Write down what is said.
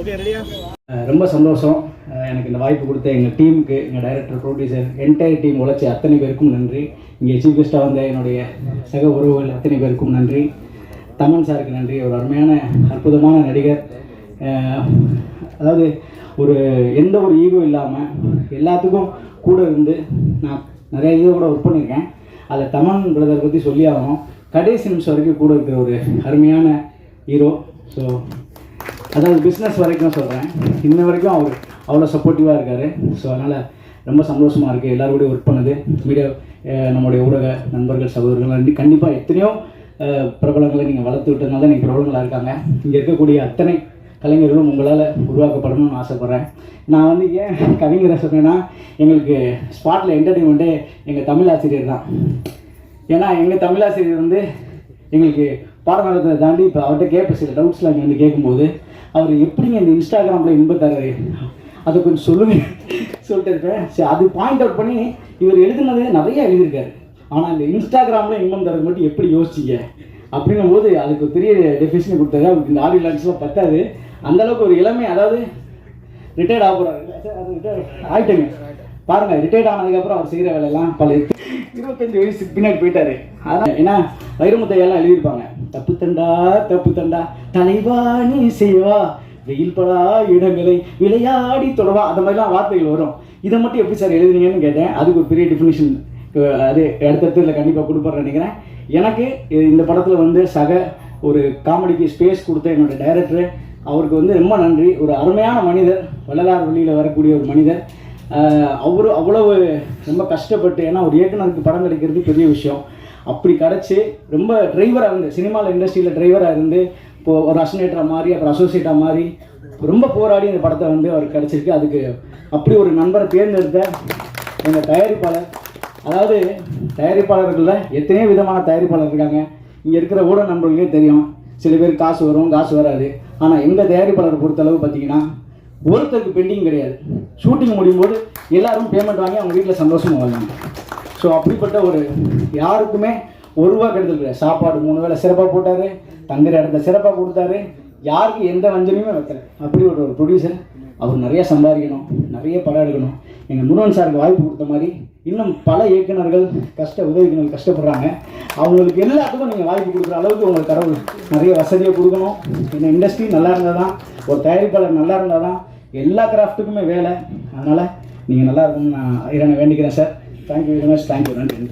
Okay ரெடியா ரொம்ப சந்தோஷம். எனக்கு இந்த வாய்ப்பு கொடுத்த எங்கள் டீமுக்கு எங்கள் டைரக்டர் ப்ரொடியூசர் என்டையர் டீம் உழைச்ச அத்தனை பேருக்கும் நன்றி. இங்கே சீஃப் கெஸ்ட்டாக வந்த என்னுடைய சக உறவுகள் அத்தனை பேருக்கும் நன்றி. தமன் சாருக்கு நன்றி. ஒரு அருமையான அற்புதமான நடிகர். அதாவது ஒரு எந்த ஒரு ஈகோ இல்லாமல் எல்லாத்துக்கும் கூட இருந்து நான் நிறைய இதை கூட ஒர்க் பண்ணியிருக்கேன். அதில் தமன் பிரதர் பற்றி சொல்லி ஆகணும். கடைசி நிமிஷம் வரைக்கும் கூட இருக்கிற ஒரு அருமையான ஹீரோ ஸோ அதாவது பிஸ்னஸ் வரைக்கும் சொல்கிறேன் இன்ன வரைக்கும் அவர் அவ்வளோ சப்போர்ட்டிவாக இருக்கார். ஸோ அதனால் ரொம்ப சந்தோஷமாக இருக்குது எல்லாரோடையும் ஒர்க் பண்ணுது. மீடியா நம்முடைய ஊடக நண்பர்கள் சகோதரர்கள் கண்டிப்பாக எத்தனையோ பிரபலங்களை நீங்கள் வளர்த்து விட்டதுனால தான் நீங்கள் பிரபலங்களாக இருக்காங்க. இங்கே இருக்கக்கூடிய அத்தனை கலைஞர்களும் உங்களால் உருவாக்கப்படணும்னு ஆசைப்பட்றேன். நான் வந்து ஏன் கவிஞரை சொன்னேன்னா எங்களுக்கு ஸ்பாட்டில் என்டர்டெயின்மெண்ட்டே எங்கள் தமிழ் ஆசிரியர் தான். ஏன்னா எங்கள் தமிழாசிரியர் வந்து எங்களுக்கு பாடநடத்தை தாண்டி இப்போ அவர்கிட்ட கேட்ப சில டவுட்ஸ்லாம் இங்கே வந்து கேட்கும்போது அவர் எப்படிங்க இந்த இன்ஸ்டாகிராமில் இன்பம் தராரு? அதை கொஞ்சம் சொல்லுங்க. சொல்லிட்டு இருப்பேன். சரி அது பாயிண்ட் அவுட் பண்ணி இவர் எழுதுனது நிறைய எழுதியிருக்காரு. ஆனால் இந்த இன்ஸ்டாகிராமில் இன்பம் தரது மட்டும் எப்படி யோசிச்சிங்க? அப்படின்னும் போது அதுக்கு பெரிய டெஃபிஷன் கொடுத்தாரு. அவருக்கு இந்த ஆடியோ லான்ச்லாம் பத்தாது. அந்தளவுக்கு ஒரு இளமை அதாவது ரிட்டையர்ட் ஆக போகிறாரு ஆகிட்டேங்க பாருங்க ரிட்டையர்ட் ஆனதுக்கப்புறம் அவர் செய்கிற வேலையெல்லாம் பழைய இருபத்தஞ்சு வயசுக்கு பின்னாடி போயிட்டாரு. அதான் ஏன்னா வைரமுத்தையெல்லாம் எழுதியிருப்பாங்க. தப்பு தண்டா தப்பு தண்டா தலைவா நீ செய்வா. வெயில் படா இடங்களை விளையாடி தொடவா. அந்த மாதிரிலாம் வார்த்தைகள் வரும். இதை மட்டும் எப்படி சார் எழுதுனீங்கன்னு கேட்டேன். அதுக்கு ஒரு பெரிய டிஃபினிஷன் அது அடுத்தடுத்துல கண்டிப்பாக கொடுப்பேன் நினைக்கிறேன். எனக்கு இந்த படத்தில் வந்து சக ஒரு காமெடிக்கு ஸ்பேஸ் கொடுத்த என்னோட டைரக்டர் அவருக்கு வந்து ரொம்ப நன்றி. ஒரு அருமையான மனிதர் வள்ளலார் வழியில் வரக்கூடிய ஒரு மனிதர். அவரு அவ்வளவு ரொம்ப கஷ்டப்பட்டு ஏன்னா ஒரு இயக்குனருக்கு படம் கிடைக்கிறது பெரிய விஷயம். அப்படி கிடச்சி ரொம்ப டிரைவராக இருந்து சினிமாவில் இண்டஸ்ட்ரியில் டிரைவராக இருந்து இப்போது ஒரு அசனேட்டராக மாதிரி அப்புறம் அசோசியேட்டாக மாதிரி ரொம்ப போராடி இந்த படத்தை வந்து அவருக்கு கிடச்சிருக்கு. அதுக்கு அப்படி ஒரு நண்பரை தேர்ந்தெடுத்த எங்கள் தயாரிப்பாளர். அதாவது தயாரிப்பாளர்களில் எத்தனையோ விதமான தயாரிப்பாளர் இருக்காங்க. இங்கே இருக்கிற ஊடக நண்பர்களுக்கே தெரியும். சில பேர் காசு வரும் காசு வராது. ஆனால் எங்கள் தயாரிப்பாளரை பொறுத்தளவு பார்த்தீங்கன்னா ஒருத்தருக்கு பெண்டிங் கிடையாது. ஷூட்டிங் முடியும் போது எல்லாரும் பேமெண்ட் வாங்கி அவங்க வீட்டில் சந்தோஷமாக வாங்க ஸோ அப்படிப்பட்ட ஒரு யாருக்குமே ஒரு ரூபா கெடுதல் கிடையாது. சாப்பாடு மூணு வேளை சிறப்பாக போட்டார் தங்குற இடத்த சிறப்பாக கொடுத்தாரு. யாருக்கு எந்த வஞ்சனையுமே வைக்கல. அப்படி ஒரு ஒரு ப்ரொடியூசர் அவர் நிறைய சம்பாதிக்கணும் நிறைய படம் எடுக்கணும். எங்கள் முருகன் சாருக்கு வாய்ப்பு கொடுத்த மாதிரி இன்னும் பல இயக்குனர்கள் கஷ்ட உதவிகள் கஷ்டப்படுறாங்க. அவங்களுக்கு எல்லாத்துக்கும் நீங்கள் வாய்ப்பு கொடுக்குற அளவுக்கு உங்களுக்கு கடவுள் நிறைய வசதியை கொடுக்கணும். இந்த இண்டஸ்ட்ரி நல்லா இருந்தால் தான் ஒரு தயாரிப்பாளர் நல்லா இருந்தால் தான் எல்லா கிராஃப்ட்டுக்குமே வேலை. அதனால் நீங்கள் நல்லா இருக்கணும்னு நான் இறைவனை வேண்டிக்கிறேன் sir thank you very much thank you நன்றி.